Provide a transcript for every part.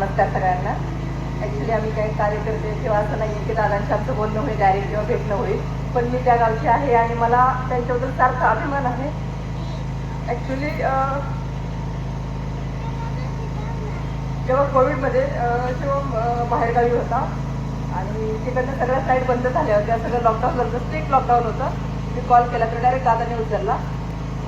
नमस्कार सगळ्यांना. ॲक्च्युली आम्ही काही कार्यकर्ते किंवा असं नाही आहे की दादांचं आमचं बोलणं होईल डायरेक्ट किंवा भेटणं होईल. पण मी त्या गावची आहे आणि मला त्यांच्याबद्दल सारखा अभिमान आहे. ॲक्च्युली जेव्हा कोविडमध्ये अं, बाहेरगावी होता आणि तिकडनं सगळ्या साईड बंद झाल्या होत्या. सगळं लॉकडाऊन झालं स्ट्रिक्ट लॉकडाऊन होतं. मी कॉल केला तर डायरेक्ट दादाने उचलला.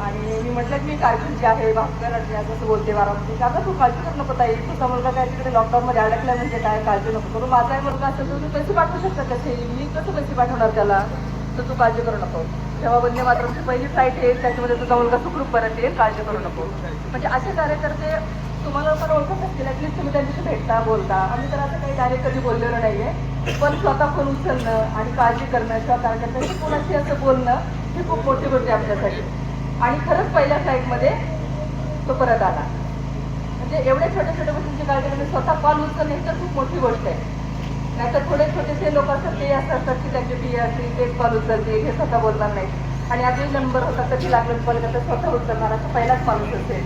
आणि मी म्हटलं की मी कारकूनची आहे भास्कर आणि असं असं बोलते बारामती. आता तू काळजी करू नको ताई? तुझा मुलगा काय तिकडे लॉकडाऊनमध्ये अडकला म्हणजे काय? काळजी नको करू. माझा मुलगा असेल तर तू पैसे पाठवू शकता कसे मी कसं पैसे पाठवणार त्याला? तर तू काळजी करू नको. जेव्हा वंदे मातरमची पहिली फ्लाईट येईल त्याच्यामध्ये तुझा मुलगा सुखरूप परत येईल काळजी करू नको. म्हणजे असे कार्यकर्ते तुम्हाला पण ओळखत असतील. ॲटलीस्ट तुम्ही त्यांच्याशी भेटता बोलता. आम्ही तर असं काही डायरेक्ट कधी बोललेलो नाहीये. पण स्वतः फोन उचलणं आणि काळजी करणं किंवा कार्यकर्त्यांशी कोणाशी असं बोलणं हे खूप मोठी गोष्ट आहे आमच्यासाठी. आणि खरंच पहिल्या फ्लाईटमध्ये तो परत आला. म्हणजे एवढ्या छोट्या छोट्या गोष्टींची काळजी म्हणजे स्वतः कॉल उचलणे तर खूप मोठी गोष्ट आहे. नाहीतर थोडे छोटेसे लोक असतात ते असं असतात की त्यांचे बी असतील ते कॉल उचलतील हे स्वतः बोलणार नाही आणि आजही नंबर होता कधी लागलं कॉल करता स्वतः उचलणार असं पहिलाच माणूस असेल.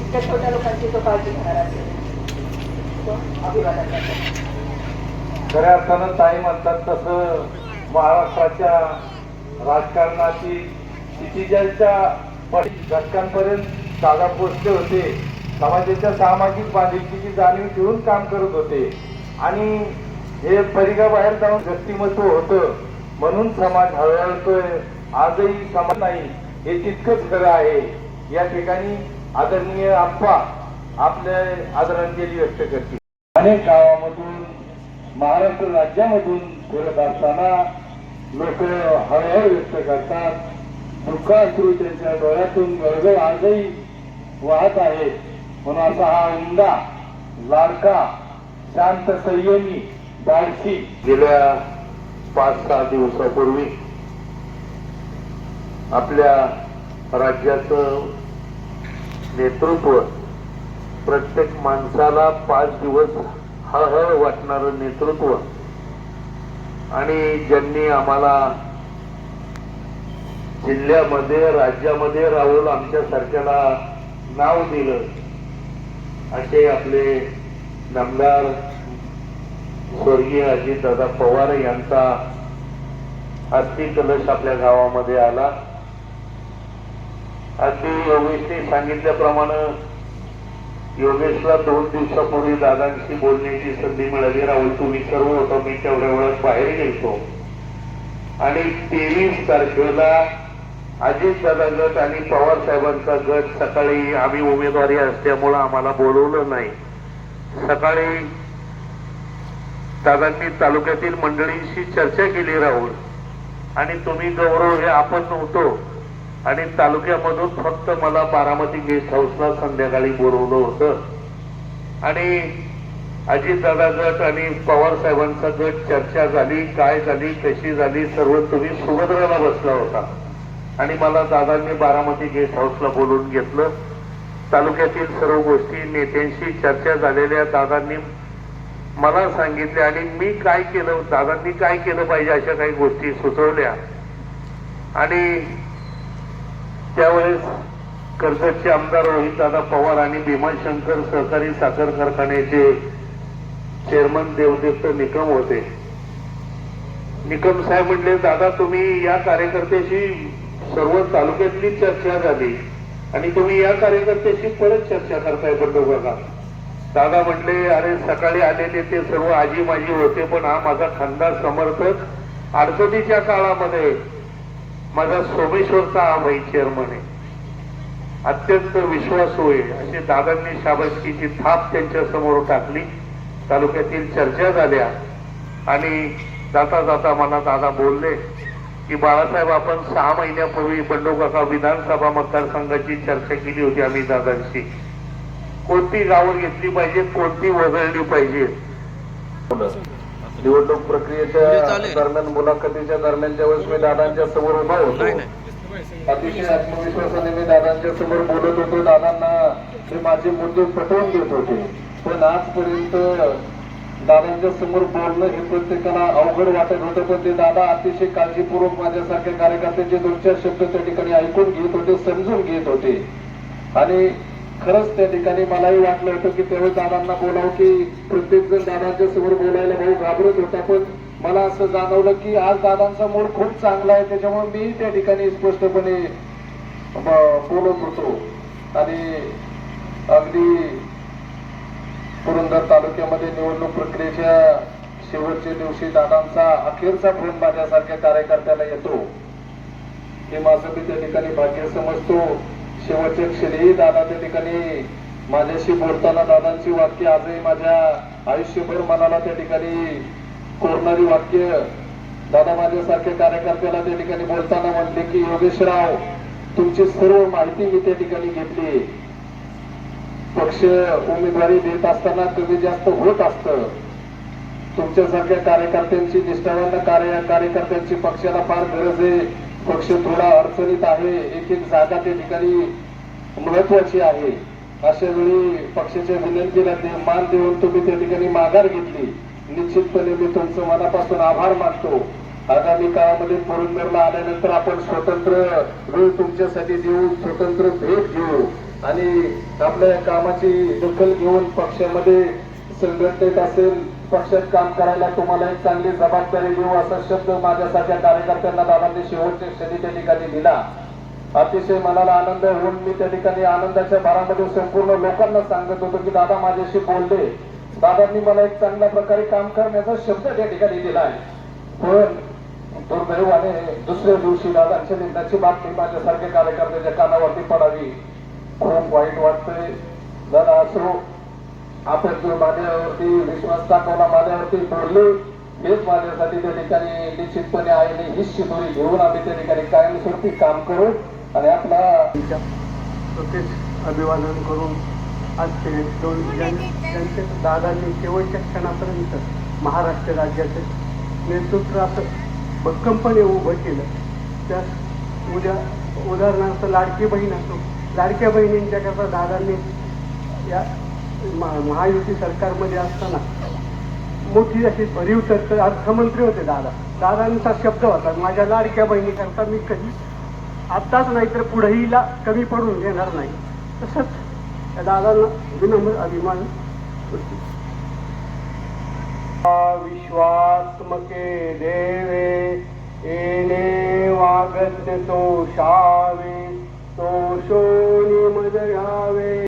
इतक्या छोट्या लोकांची तो काळजी घेणार असेल. खऱ्या अर्थानं ताई म्हणतात तसं महाराष्ट्राच्या राजकारणाची घटकांपर्यंत साधा पोचले होते. समाजाच्या सामाजिक बांधिलकीची जाणीव ठेवून काम करत होते. आणि हे परिघाबाहेर जाऊन व्यक्तिमत्व होतं. म्हणून समाज हळहळतोय. आजही समाज नाही. हे तितकंच खरं आहे. या ठिकाणी आदरणीय आप्पा आपल्या आदरांजली व्यक्त करतील. अनेक गावामधून महाराष्ट्र राज्यामधून फिरत असताना लोक हळहळ व्यक्त करतात. दुःखाश्रू त्यांच्या डोळ्यातून गळगळ आजही वाहत आहे. म्हणून असा हा उमदा लाडका शांत संयमी धाडसी गेल्या पाच सहा दिवसापूर्वी आपल्या राज्याचं नेतृत्व प्रत्येक माणसाला पाच दिवस हळहळ वाटणारं नेतृत्व आणि ज्यांनी आम्हाला जिल्ह्यामध्ये राज्यामध्ये राहून आमच्यासारख्याला नाव दिलं. असे आपले नामदार स्वर्गीय अजितदादा पवार यांचा अस्थि कलश आपल्या गावामध्ये आला. अगदी योगेशने सांगितल्याप्रमाणे योगेशला दोन दिवसापूर्वी दादांशी बोलण्याची संधी मिळाली. राहुल तुम्ही सर्व होता मी तेवढ्या वेळात बाहेर गेलो आणि तेवीस तारखेला अजित दादा गट आणि पवार साहेबांचा गट सकाळी आम्ही उमेदवारी असल्यामुळं आम्हाला बोलवलं नाही. सकाळी दादांनी तालुक्यातील मंडळींशी चर्चा केली राहुल. आणि तुम्ही गौरव हे आपण नव्हतो. आणि तालुक्यामधून फक्त मला बारामती गेस्ट हाऊसला संध्याकाळी बोलवलं होतं. आणि अजितदादा गट आणि पवार साहेबांचा गट चर्चा झाली काय झाली कशी झाली सर्व तुम्ही सुभद्राला बसला होता. आणि मला दादांनी बारामती गेस्ट हाऊसला बोलून घेतलं. तालुक्यातील सर्व गोष्टी नेत्यांशी चर्चा झालेल्या दादांनी मला सांगितल्या आणि मी काय केलं दादांनी काय केलं पाहिजे अशा काही गोष्टी सुचवल्या. आणि त्यावेळेस कर्जतचे आमदार रोहितदादा पवार आणि भीमाशंकर सहकारी साखर कारखान्याचे चेअरमन देवदत्त निकम होते. निकम साहेब म्हणले दादा तुम्ही या कार्यकर्त्याशी सर्व तालुक्यातली चर्चा झाली आणि तुम्ही या कार्यकर्त्याशी परत चर्चा करताय बंडू बघा दादा म्हणले अरे सकाळी आलेले ते सर्व आजी माजी होते पण हा माझा खानदार समर्थक अडचणीच्या काळामध्ये माझा सोमेश्वरचा हा भाई चेअरमन आहे. अत्यंत विश्वास होईल असे दादांनी शाबासकीची थाप त्यांच्यासमोर टाकली. तालुक्यातील चर्चा झाल्या आणि जाता जाता मला दादा बोलले की बाळासाहेब आपण सहा महिन्यापूर्वी बंडू काका विधानसभा मतदारसंघाची चर्चा केली होती आम्ही दादांशी. कोणती गावं घेतली पाहिजे कोणती वगळली पाहिजे? निवडणूक प्रक्रियेच्या दरम्यान मुलाखतीच्या दरम्यान ज्यावेळेस मी दादांच्या समोर उभा होतो अतिशय आत्मविश्वासाने मी दादांच्या समोर बोलत होतो. दादांना माझे मुद्दे पटवून देत होते. पण आजपर्यंत दादांच्या समोर बोलणं हे प्रत्येकाला अवघड वाटत होतं पण ते दादा अतिशय काळजीपूर्वक माझ्यासारख्या कार्यकर्त्याचे दोन चार शब्द त्या ठिकाणी ऐकून घेत होते समजून घेत होते. आणि खरंच त्या ठिकाणी मलाही वाटलं होतं की त्यावेळी दादांना बोलावं की प्रत्येक जण दादांच्या समोर बोलायला भाऊ घाबरत होता पण मला असं जाणवलं की आज दादांचा मूड खूप चांगला आहे त्याच्यामुळे मी त्या ठिकाणी स्पष्टपणे बोलत होतो. आणि अगदी पुरंदर तालुक्यामध्ये निवडणूक प्रक्रियेच्या शेवटच्या दिवशी दादांचा अखेरचा फोन माझ्यासारख्या कार्यकर्त्याला येतो. हे माझं मी त्या ठिकाणी भाग्य समजतो. शेवटच्या क्षणी दादा त्या ठिकाणी माझ्याशी बोलताना दादांची वाक्य आजही माझ्या आयुष्यभर मनाला त्या ठिकाणी कोरणारी वाक्य. दादा माझ्यासारख्या कार्यकर्त्याला त्या ठिकाणी बोलताना म्हणले की योगेशराव तुमची सर्व माहिती मी त्या ठिकाणी घेतली पक्ष उमेदवारी देत असताना कमी जास्त होत असतं. तुमच्यासारख्या कार्यकर्त्यांची निष्ठावंत कार्य कार्यकर्त्यांची पक्षाला फार गरज आहे. पक्ष थोडा अडचणीत आहे. एक एक जागा त्या ठिकाणी महत्वाची आहे. अशा वेळी पक्षाच्या विनंतीला दे- मान देऊन तुम्ही त्या ठिकाणी माघार घेतली. निश्चितपणे मी तुमचं मनापासून आभार मानतो. आगामी काळामध्ये पुरंदरला आल्यानंतर आपण स्वतंत्र वेळ तुमच्यासाठी देऊ. स्वतंत्र भेट घेऊ. आणि आपल्या या कामाची दखल घेऊन पक्षामध्ये संघटनेत असेल पक्षात काम करायला तुम्हाला एक चांगली जबाबदारी देऊ असा शब्द माझ्यासारख्या कार्यकर्त्यांना बाबांनी शेवटच्या क्षणी त्या ठिकाणी दिला. अतिशय मनाला आनंद होऊन मी त्या ठिकाणी आनंदाच्या भरामध्ये संपूर्ण लोकांना सांगत होतो की दादा माझ्याशी बोलले दादांनी मला एक चांगल्या प्रकारे काम करण्याचा शब्द त्या ठिकाणी दिला आहे. पण दुर्दैवाने दुसऱ्या दिवशी दादांच्या निधनाची बातमी माझ्यासारख्या कार्यकर्त्याच्या कानावरती पडावी. खूप वाईट वाटतंय. जरा असो आपण जो माझ्यावरती विश्वास दाखवला माझ्यावरती बोलले हेच माझ्यासाठी त्या ठिकाणी निश्चितपणे आहे हीच शिदोरी घेऊन आम्ही त्या ठिकाणी कायमस्वरूपी काम करू आणि आपला प्रत्येक अभिवादन करून आजचे ते दोन त्यांचे दादांनी शेवटच्या क्षणापर्यंत महाराष्ट्र राज्याचे नेतृत्व असं भक्कमपणे उभं केलं. त्यास उद्या उदाहरणार्थ लाडकी बहीण असो लाडक्या बहिणींच्याकरता दादांनी या महा- महायुती सरकारमध्ये असताना मोठी अशी भरीव तर अर्थमंत्री होते दादा. दादांचा शब्द होता माझ्या लाडक्या बहिणीकरता मी कधी आत्ताच नाही तर पुढेहीला कमी पडून घेणार नाही. तसंच त्या दादांना विनम्र अभिमान विश्वात्मके देवे येणे वागत्य तो शावे तो शोनी मज घ्यावे